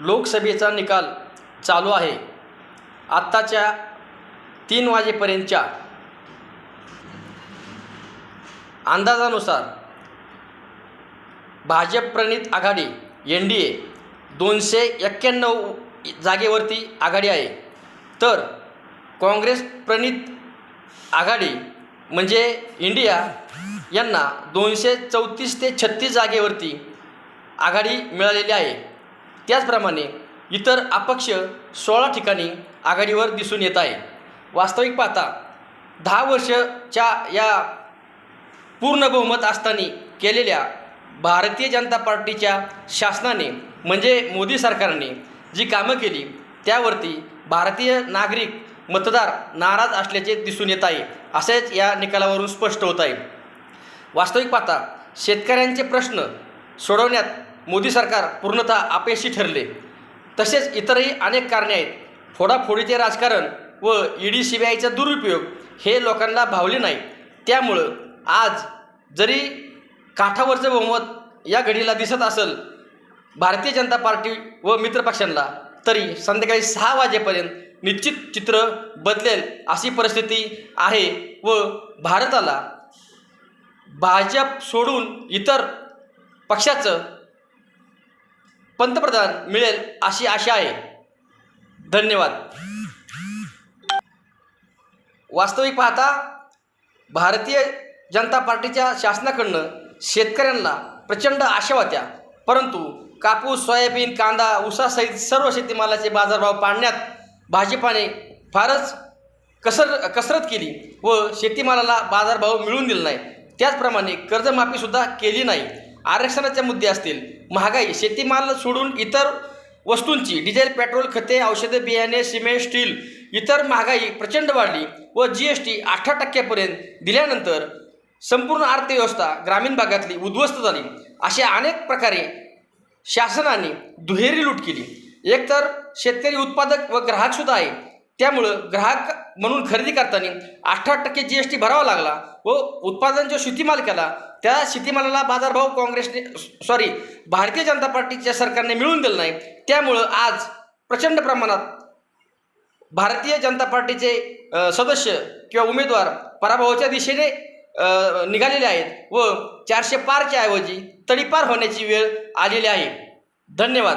लोकसभेचा निकाल चालू आहे. आत्ताच्या तीन वाजेपर्यंतच्या अंदाजानुसार भाजप प्रणित आघाडी एन डी ए दोनशे एक्क्याण्णव जागेवरती आघाडी आहे. तर काँग्रेस प्रणित आघाडी म्हणजे इंडिया यांना दोनशे चौतीस ते छत्तीस जागेवरती आघाडी मिळालेली आहे. त्याचप्रमाणे इतर अपक्ष सोळा ठिकाणी आघाडीवर दिसून येत आहे. वास्तविक पाहता दहा वर्षच्या या पूर्ण बहुमत असताना केलेल्या भारतीय जनता पार्टीच्या शासनाने म्हणजे मोदी सरकारने जी कामं केली त्यावरती भारतीय नागरिक मतदार नाराज असल्याचे दिसून येत आहे असेच या निकालावरून स्पष्ट होत आहे. वास्तविक पाहता शेतकऱ्यांचे प्रश्न सोडवण्यात मोदी सरकार पूर्णतः अपयशी ठरले. तसेच इतरही अनेक कारणे आहेत. फोडाफोडीचे राजकारण व ई डी सी बी आयचा दुरुपयोग हे लोकांना भावले नाही. त्यामुळं आज जरी काठावरचं बहुमत या घडीला दिसत असेल भारतीय जनता पार्टी व मित्रपक्षांना तरी संध्याकाळी सहा वाजेपर्यंत निश्चित चित्र बदलेल अशी परिस्थिती आहे व भारताला भाजप सोडून इतर पक्षाचं पंतप्रधान मिळेल अशी आशा आहे. धन्यवाद. वास्तविक पाहता भारतीय जनता पार्टीच्या शासनाकडनं शेतकऱ्यांना प्रचंड आशा होत्या. परंतु कापूस सोयाबीन कांदा ऊसासहित सर्व शेतीमालाचे बाजारभाव पाडण्यात भाजपाने फारच कसर कसरत केली व शेतीमालाला बाजारभाव मिळवून दिला नाही. त्याचप्रमाणे कर्जमाफीसुद्धा केली नाही. आरक्षणाचे मुद्दे असतील. महागाई शेतीमाल सोडून इतर वस्तूंची डिझेल पेट्रोल खते औषधे बियाणे सिमेंट स्टील इतर महागाई प्रचंड वाढली व जी एस टी अठरा टक्क्यापर्यंत दिल्यानंतर संपूर्ण अर्थव्यवस्था ग्रामीण भागातली उद्ध्वस्त झाली. अशा अनेक प्रकारे शासनाने दुहेरी लूट केली. एकतर शेतकरी उत्पादक व ग्राहकसुद्धा आहे. त्यामुळं ग्राहक म्हणून खरेदी करताना अठरा टक्के जी एस टी भरावा लागला व उत्पादन जो शेतीमाल केला त्या शेतीमालाला बाजारभाव काँग्रेसने सॉरी भारतीय जनता पार्टीच्या सरकारने मिळून दिलं नाही. त्यामुळं आज प्रचंड प्रमाणात भारतीय जनता पार्टीचे सदस्य किंवा उमेदवार पराभवाच्या दिशेने निघालेले आहेत व चारशे पारच्या ऐवजी तडीपार होण्याची वेळ आलेली आहे. धन्यवाद.